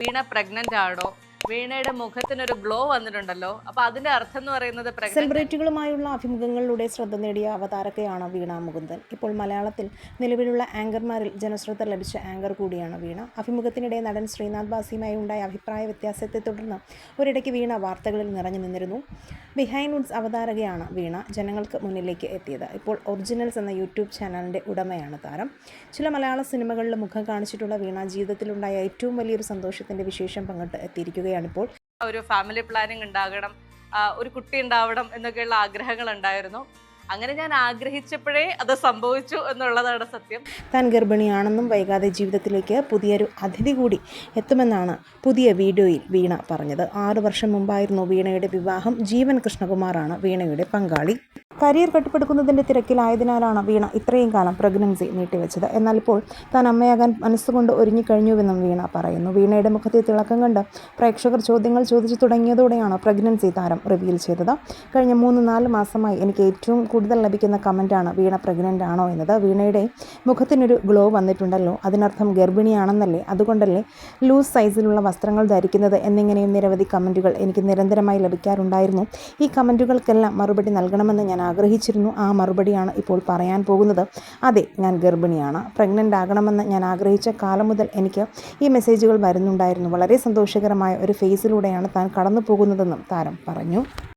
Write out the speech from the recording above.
വീണ pregnant ആണോ? വീണയുടെ മുഖത്തിനൊരു glow വന്നിട്ടുണ്ടല്ലോ. അപ്പൊ അതിന്റെ അർത്ഥം എന്ന് പറയുന്നത് സെലിബ്രിറ്റികളുമായുള്ള അഭിമുഖങ്ങളിലൂടെ ശ്രദ്ധ നേടിയ അവതാരകയാണ് വീണ മുകുന്ദൻ. ഇപ്പോൾ മലയാളത്തിൽ നിലവിലുള്ള ആങ്കർമാരിൽ ജനശ്രദ്ധ ലഭിച്ച ആങ്കർ കൂടിയാണ് വീണ. അഭിമുഖത്തിനിടെ നടൻ ശ്രീനാഥ് ബാസിയുമായി ഉണ്ടായ അഭിപ്രായ വ്യത്യാസത്തെ തുടർന്ന് ഒരിടയ്ക്ക് വീണ വാർത്തകളിൽ നിറഞ്ഞു നിന്നിരുന്നു. ബിഹൈൻഡ് വുഡ്സ് അവതാരകയാണ് വീണ ജനങ്ങൾക്ക് മുന്നിലേക്ക് എത്തിയത്. ഇപ്പോൾ ഒറിജിനൽസ് എന്ന യൂട്യൂബ് ചാനലിന്റെ ഉടമയാണ് താരം. ചില മലയാള സിനിമകളിൽ മുഖം കാണിച്ചിട്ടുള്ള വീണ ജീവിതത്തിലുണ്ടായ ഏറ്റവും വലിയൊരു സന്തോഷത്തിന്റെ വിശേഷം പങ്കിട്ട് എത്തിയിരിക്കുകയാണിപ്പോൾ ഒരു ഫാമിലി പ്ലാനിങ് ഉണ്ടാകണം ഒരു കുട്ടി ഉണ്ടാവണം എന്നൊക്കെയുള്ള ആഗ്രഹങ്ങൾ ഉണ്ടായിരുന്നു. അങ്ങനെ ഞാൻ ആഗ്രഹിച്ചപ്പോഴേ അത് സംഭവിച്ചു എന്നുള്ളതാണ് സത്യം. താൻ ഗർഭിണിയാണെന്നും വൈകാതെ ജീവിതത്തിലേക്ക് പുതിയൊരു അതിഥി കൂടി എത്തുമെന്നാണ് പുതിയ വീഡിയോയിൽ വീണ പറഞ്ഞത്. ആറു വർഷം മുമ്പായിരുന്നു വീണയുടെ വിവാഹം. ജീവൻ കൃഷ്ണകുമാറാണ് വീണയുടെ പങ്കാളി. കരിയർ കെട്ടിപ്പടുക്കുന്നതിന്റെ തിരക്കിലായതിനാലാണ് വീണ ഇത്രയും കാലം പ്രഗ്നൻസി നീട്ടിവെച്ചത്. എന്നാൽ ഇപ്പോൾ താൻ അമ്മയാകാൻ മനസ്സുകൊണ്ട് ഒരുങ്ങിക്കഴിഞ്ഞുവെന്നും വീണ പറയുന്നു. വീണയുടെ മുഖത്തെ തിളക്കം കണ്ട് പ്രേക്ഷകർ ചോദ്യങ്ങൾ ചോദിച്ചു തുടങ്ങിയതോടെയാണ് പ്രഗ്നൻസി താരം റിവീൽ ചെയ്തത്. കഴിഞ്ഞ മൂന്ന് നാല് മാസമായി എനിക്ക് ഏറ്റവും കൂടുതൽ ലഭിക്കുന്ന കമന്റാണ് വീണ പ്രഗ്നന്റ് ആണോ എന്നത്. വീണയുടെ മുഖത്തിനൊരു ഗ്ലോ വന്നിട്ടുണ്ടല്ലോ. അതിനർത്ഥം ഗർഭിണിയാണെന്നല്ലേ? അതുകൊണ്ടല്ലേ ലൂസ് സൈസിലുള്ള വസ്ത്രങ്ങൾ ധരിക്കുന്നത് എന്നിങ്ങനെയും നിരവധി കമന്റുകൾ എനിക്ക് നിരന്തരമായി ലഭിക്കാറുണ്ടായിരുന്നു. ഈ കമന്റുകൾക്കെല്ലാം മറുപടി നൽകണമെന്ന് ഞാൻ ആഗ്രഹിച്ചിരുന്നു. ആ മറുപടിയാണ് ഇപ്പോൾ പറയാൻ പോകുന്നത്. അതെ ഞാൻ ഗർഭിണിയാണ്. പ്രഗ്നന്റ് ആകണമെന്ന് ഞാൻ ആഗ്രഹിച്ച കാലം മുതൽ എനിക്ക് ഈ മെസ്സേജുകൾ വരുന്നുണ്ടായിരുന്നു. വളരെ സന്തോഷകരമായ ഒരു ഫേസിലൂടെയാണ് താൻ കടന്നു പോകുന്നതെന്നും താരം പറഞ്ഞു.